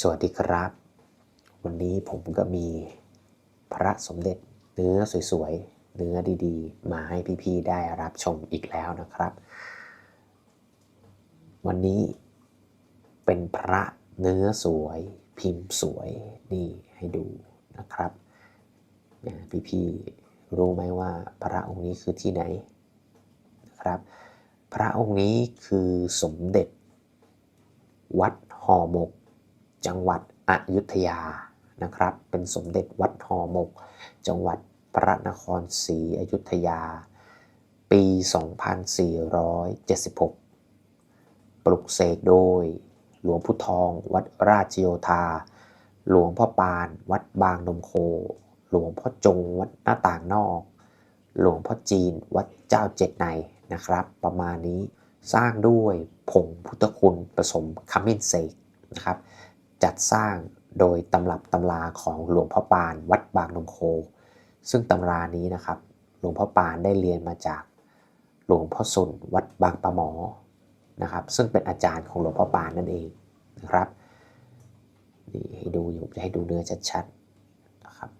สวัสดีครับ วันนี้ผมก็มีพระสมเด็จเนื้อสวยๆ เนื้อดีๆ มาให้พี่ๆ ได้รับชมอีกแล้วนะครับ วันนี้เป็นพระเนื้อสวยพิมพ์สวยนี่ให้ดูนะครับนะพี่ๆ รู้ไหมว่าพระองค์นี้คือที่ไหนนะครับ พระองค์นี้คือสมเด็จวัดห่อหมก จังหวัดอยุธยานะครับ เป็นสมเด็จวัดหอมก จังหวัดพระนครศรีอยุธยา ปี 2476 ปลุกเสกโดย หลวงพุทอง วัดราชโยธา หลวงพ่อปาน วัดบางนมโค หลวงพ่อจง วัดหน้าต่างนอก หลวงพ่อจีน วัดเจ้าเจ็ดในนะครับ ประมาณนี้สร้างด้วยผงพุทธคุณผสมขมิ้นเสกนะครับ จัดสร้างโดยตำรับตำราของหลวงพ่อปานวัดบางนมโค ซึ่งตำรานี้นะครับ หลวงพ่อปานได้เรียนมาจากหลวงพ่อสุนวัดบางปะหมอนะครับ ซึ่งเป็นอาจารย์ของหลวงพ่อปานนั่นเองนะครับนี่ให้ดูอยู่จะให้ดูเนื้อชัดๆนะครับ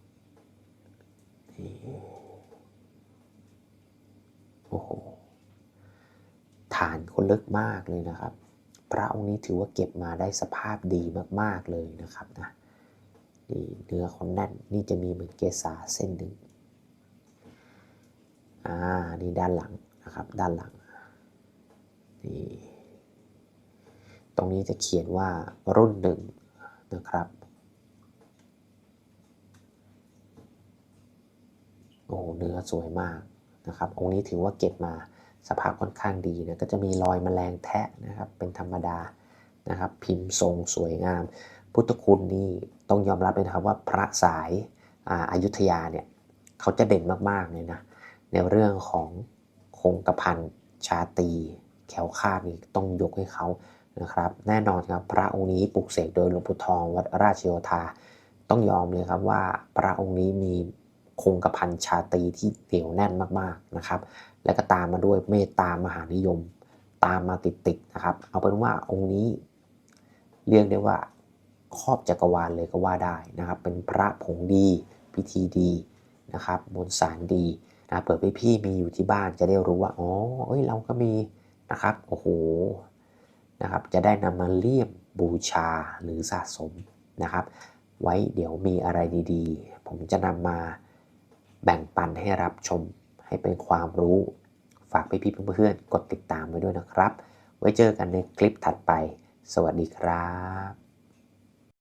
โอ้โหฐานคนลึกมากเลยนะครับ พระองค์นี้ถือว่าเก็บมาได้สภาพดีมากๆเลยนะครับนะนี่เนื้อเขาแน่นนี่จะมีเหมือนเกสาเส้นหนึ่งอ่านี่ด้านหลังนะครับด้านหลังนี่ตรงนี้จะเขียนว่ารุ่นหนึ่งนะครับโอ้เนื้อสวยมากนะครับองค์นี้ถือว่าเก็บมา สภาพค่อนข้างดีนะก็จะมีรอยแมลงแทะนะครับเป็นธรรมดานะครับ พิมพ์ทรงสวยงาม พุทธคุณนี่ต้องยอมรับเลยนะครับว่าพระสายอาอายุทยาเนี่ยเขาจะเด่นมากๆเลยนะในเรื่องของคงกระพันชาตรีแขวคาดนี่ต้องยกให้เขานะครับ แน่นอนครับพระองค์นี้ปลุกเสกโดยหลวงปู่ทองวัดราชโยธาต้องยอมเลยครับว่าพระองค์นี้มี คงกระพันชาตรีที่เหนียวแน่นมากๆนะครับ และก็ตามมาด้วยเมตตามหานิยม ตามมาติดๆนะครับ เอาเป็นว่าองค์นี้เรียกได้ว่าครอบจักรวาลเลยก็ว่าได้นะครับ เป็นพระผงดี พิธีดีนะครับมนสารดีนะเผื่อพี่ๆมีอยู่ที่บ้านจะได้รู้ว่าอ๋อเอ้ยเราก็มีนะครับโอ้โหนะครับจะได้นำมาเลี่ยมบูชาหรือสะสมนะครับ ไว้เดี๋ยวมีอะไรดีๆ ผมจะนำมา แบ่งปันให้รับชมให้เป็นความรู้ ฝากพี่ๆเพื่อนๆกดติดตามไว้ด้วยนะครับ ไว้เจอกันในคลิปถัดไป สวัสดีครับ